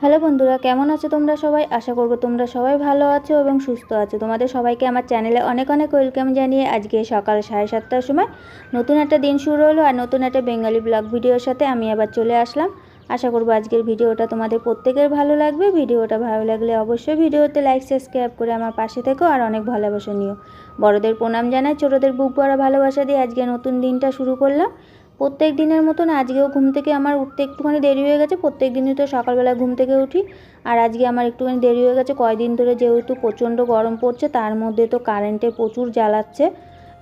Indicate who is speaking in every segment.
Speaker 1: Hello বন্ধুরা, কেমন আছো তোমরা সবাই? আশা করব তোমরা সবাই ভালো আছো এবং সুস্থ আছো। তোমাদের সবাইকে আমার চ্যানেলে অনেক অনেক ওয়েলকাম জানিয়ে আজকে সকাল সাড়ে সাতটার সময় নতুন একটা দিন শুরু হলো আর নতুন একটা বেঙ্গালি ব্লগ ভিডিওর সাথে আমি আবার চলে আসলাম। আশা করব আজকের ভিডিওটা তোমাদের প্রত্যেকের ভালো লাগবে। ভিডিওটা ভালো লাগলে অবশ্যই ভিডিওতে লাইক, সাবস্ক্রাইব করে আমার পাশে থেকো আর অনেক ভালোবাসা নিও। বড়দের প্রণাম জানাই, ছোটোদের বুক পড়া ভালোবাসা দিয়ে আজকে নতুন দিনটা শুরু করলাম। প্রত্যেক দিনের মতন আজকেও ঘুম থেকে আমার উঠতে একটুখানি দেরি হয়ে গেছে। প্রত্যেক দিনই তো সকালবেলা ঘুম থেকে উঠি। আর আজকে আমার একটুখানি দেরি হয়ে গেছে। কয়দিন ধরে যেহেতু প্রচণ্ড গরম পড়ছে, তার মধ্যে তো কারেন্টে প্রচুর জ্বালাচ্ছে।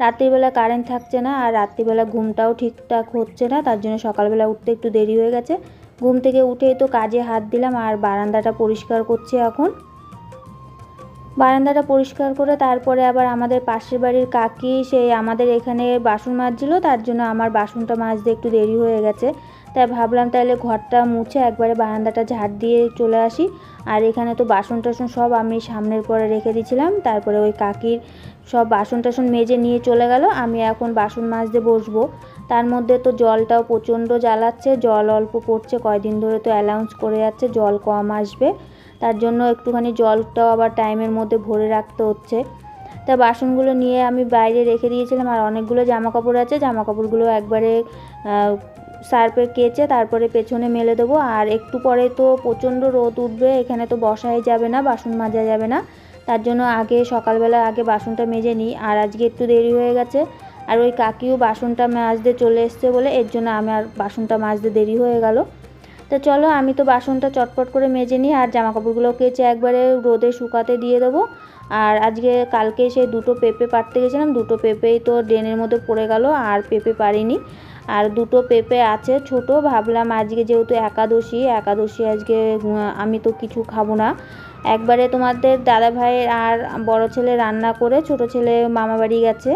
Speaker 1: রাত্রিবেলা কারেন্ট থাকছে না আর রাত্রিবেলা ঘুমটাও ঠিকঠাক হচ্ছে না, তার জন্য সকালবেলা উঠতে একটু দেরি হয়ে গেছে। ঘুম থেকে উঠেই তো কাজে হাত দিলাম, আর বারান্দাটা পরিষ্কার করছি এখন। বারান্দাটা পরিষ্কার করে তারপরে আবার আমাদের পাশের বাড়ির কাকি সেই আমাদের এখানে বাসন মাজছিল, তার জন্য আমার বাসনটা মাজতে একটু দেরি হয়ে গেছে। তাই ভাবলাম তাহলে ঘরটা মুছে একবারে বারান্দাটা ঝাড় দিয়ে চলে আসি। আর এখানে তো বাসন টাসন সব আমি সামনের পরে রেখে দিয়েছিলাম, তারপরে ওই কাকির সব বাসন টাসন মেজে নিয়ে চলে গেল, আমি এখন বাসন মাজতে বসবো। তার মধ্যে তো জলটাও প্রচণ্ড জ্বালাচ্ছে, জল অল্প পড়ছে, কয়দিন ধরে তো অ্যালাউন্স করে যাচ্ছে, জল কম আসবে। তার জন্য একটুখানি জলটাও আবার টাইমের মধ্যে ভরে রাখতে হচ্ছে। তা বাসনগুলো নিয়ে আমি বাইরে রেখে দিয়েছিলাম আর অনেকগুলো জামা কাপড় আছে জামা কাপড়গুলো একবারে সার্পে কেচে তারপরে পেছনে মেলে দেবো। আর একটু পরে তো প্রচণ্ড রোদ উঠবে, এখানে তো বসাই যাবে না, বাসন মাজা যাবে না। তার জন্য আগে সকালবেলা আগে বাসনটা মেজে নিই। আর আজকে একটু দেরি হয়ে গেছে। আর ওই কাকিও বাসনটা মাজতে চলে এসছে বলে এর জন্য আমার বাসনটা মাজতে দেরি হয়ে গেল। তো চলো, আমি তো বাসনটা চটপট করে মেজে নিই আর জামা কাপড়গুলো কেচে একবারে রোদে শুকাতে দিয়ে দেবো। আর আজকে কালকে সেই দুটো পেঁপে পাড়তে গেছিলাম, দুটো পেঁপেই তো ড্রেনের মধ্যে পড়ে গেল আর পেঁপে পারিনি আর দুটো পেঁপে আছে ছোট, ভাবলাম আজকে যেহেতু একাদশী একাদশী আজকে আমি তো কিছু খাব না। একবারে তোমাদের দাদা ভাইয়ের আর বড় ছেলে রান্না করে ছোট ছেলে মামা বাড়ি গেছে।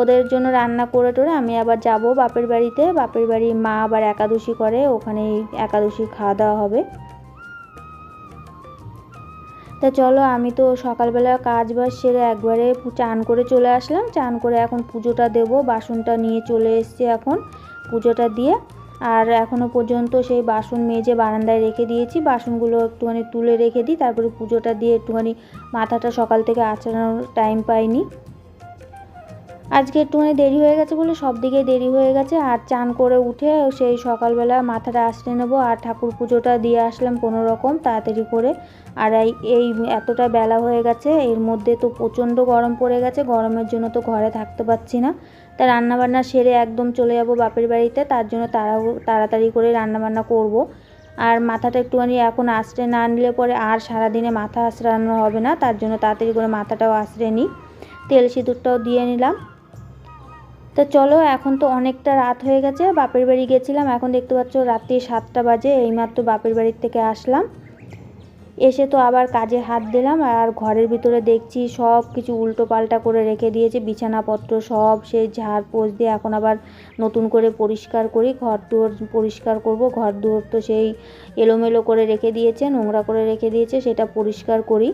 Speaker 1: ওদের জন্য রান্না করে টোরে আমি আবার যাব বাপের বাড়িতে। বাপের বাড়ি মা আবার একাদশী করে ওখানে একাদশী খাওয়া দাওয়া হবে। তা চলো, আমি তো সকালবেলা কাজ বাজ সেরে একবারে চান করে চলে আসলাম। চান করে এখন পুজোটা দেব, বাসনটা নিয়ে চলে এসছি এখন পুজোটা দিয়ে। আর এখনও পর্যন্ত সেই বাসন মেজে বারান্দায় রেখে দিয়েছি। বাসনগুলো একটুখানি তুলে রেখে দিই, তারপরে পুজোটা দিয়ে একটুখানি মাথাটা সকাল থেকে আঁচানোর টাইম পাইনি। আজকে একটুখানি দেরি হয়ে গেছে বলে সব দিকে দেরি হয়ে গেছে, আর চান করে উঠে সেই সকালবেলা মাথাটা আশ্রে নেব, আর ঠাকুর পুজোটা দিয়ে আসলাম কোনো রকম তাড়াতাড়ি করে। আর এই এই এতটা বেলা হয়ে গেছে, এর মধ্যে তো প্রচণ্ড গরম পড়ে গেছে, গরমের জন্য তো ঘরে থাকতে পারছি না। তা রান্নাবান্না সেরে একদম চলে যাব বাপের বাড়িতে, তার জন্য তাড়া তাড়াতাড়ি করে রান্নাবান্না করব। আর মাথাটা একটুখানি এখন আশ্রে না নিলে পরে আর সারাদিনে মাথা আশ্রানো হবে না, তার জন্য তাড়াতাড়ি করে মাথাটাও আশ্রে নিই। তেল সিঁদুরটাও দিয়ে নিলাম। তো চলো, এখন তো অনেকটা রাত হয়ে গেছে, বাপের বাড়ি গেছিলাম, এখন দেখতে পাচ্ছ রাত্রি সাতটা বাজে, এইমাত্র বাপের বাড়ির থেকে আসলাম। এসে তো আবার কাজে হাত দিলাম, আর ঘরের ভিতরে দেখছি সব কিছু উল্টো পাল্টা করে রেখে দিয়েছে, বিছানাপত্র সব, সেই ঝাড় পোষ দিয়ে এখন আবার নতুন করে পরিষ্কার করি ঘর দুয়ার পরিষ্কার করব ঘর দুয়ার তো সেই এলোমেলো করে রেখে দিয়েছে, নোংরা করে রেখে দিয়েছে, সেটা পরিষ্কার করি।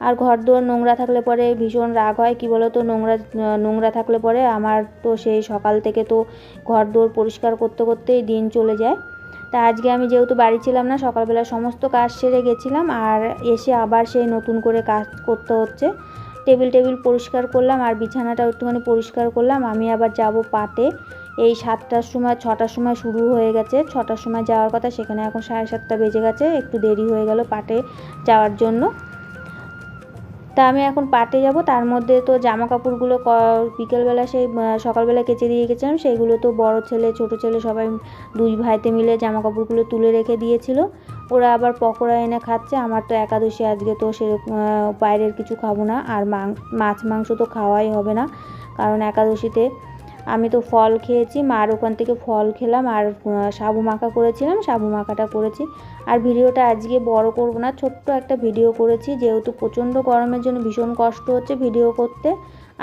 Speaker 1: আর ঘর দুয়ার নোংরা থাকলে পরে ভীষণ রাগ হয়। কী বলো তো নোংরা নোংরা থাকলে পরে আমার তো সেই সকাল থেকে তো ঘর দুয়ার পরিষ্কার করতে করতেই দিন চলে যায়। তা আজকে আমি যেহেতু বাড়ি ছিলাম না, সকালবেলা সমস্ত কাজ সেরে গেছিলাম আর এসে আবার সেই নতুন করে কাজ করতে হচ্ছে। টেবিল টেবিল পরিষ্কার করলাম আর বিছানাটা একটুখানি পরিষ্কার করলাম। আমি আবার যাব পাটে এই সাতটার সময়, ছটার সময় শুরু হয়ে গেছে। ছটার সময় যাওয়ার কথা, সেখানে এখন সাড়ে সাতটা বেজে গেছে। একটু দেরি হয়ে গেল পাটে যাওয়ার জন্য। তা আমি এখন পাটে যাব। তার মধ্যে তো জামা কাপড়গুলো বিকেলবেলা সেই সকালবেলা কেচে দিয়ে গেছিলাম। সেইগুলো তো বড় ছেলে, ছোট ছেলে সবাই দুই ভাইতে মিলে জামা কাপড়গুলো তুলে রেখে দিয়েছিল। ওরা আবার পকোড়া এনে খাচ্ছে। আমার তো একাদশী, আজকে তো সেরকম বাইরের কিছু খাব না। আর মাছ, মাংস তো খাওয়াই হবে না। কারণ একাদশীতে আমি তো ফল খেয়েছি, মার ওখান থেকে ফল খেলাম আর সাবু মাখা করেছিলাম, সাবু মাখাটা করেছি। আর ভিডিওটা আজকে বড় করব না, ছোট্ট একটা ভিডিও করেছি, যেহেতু প্রচণ্ড গরমের জন্য ভীষণ কষ্ট হচ্ছে ভিডিও করতে।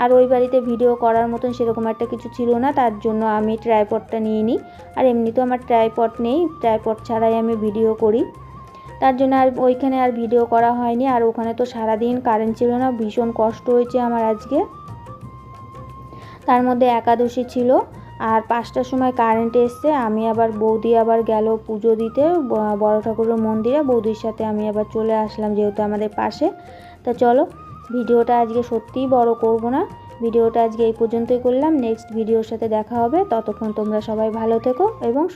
Speaker 1: আর ওই বাড়িতে ভিডিও করার মতন সেরকম একটা কিছু ছিল না, তার জন্য আমি ট্রাইপডটা নিয়ে নিই। আর এমনিতেও আমার ট্রাইপড নেই, ট্রাইপড ছাড়াই আমি ভিডিও করি। তার জন্য আর ওইখানে আর ভিডিও করা হয়নি, আর ওখানে তো সারাদিন কারেন্ট ছিল না, ভীষণ কষ্ট হয়েছে আমার আজকে। তার মধ্যে একাদশী ছিল। আর পাঁচটার সময় কারেন্ট এসছে, আমি আবার বৌদি আবার গেল পুজো দিতে বড় ঠাকুরের মন্দিরে। বৌদির সাথে আমি আবার চলে আসলাম যেহেতু আমাদের পাশে। তা চলো, ভিডিওটা আজকে সত্যিই বড় করব না। ভিডিওটা আজকে এই পর্যন্তই করলাম। নেক্সট ভিডিওর সাথে দেখা হবে। ততক্ষণ তোমরা সবাই ভালো থেকো এবং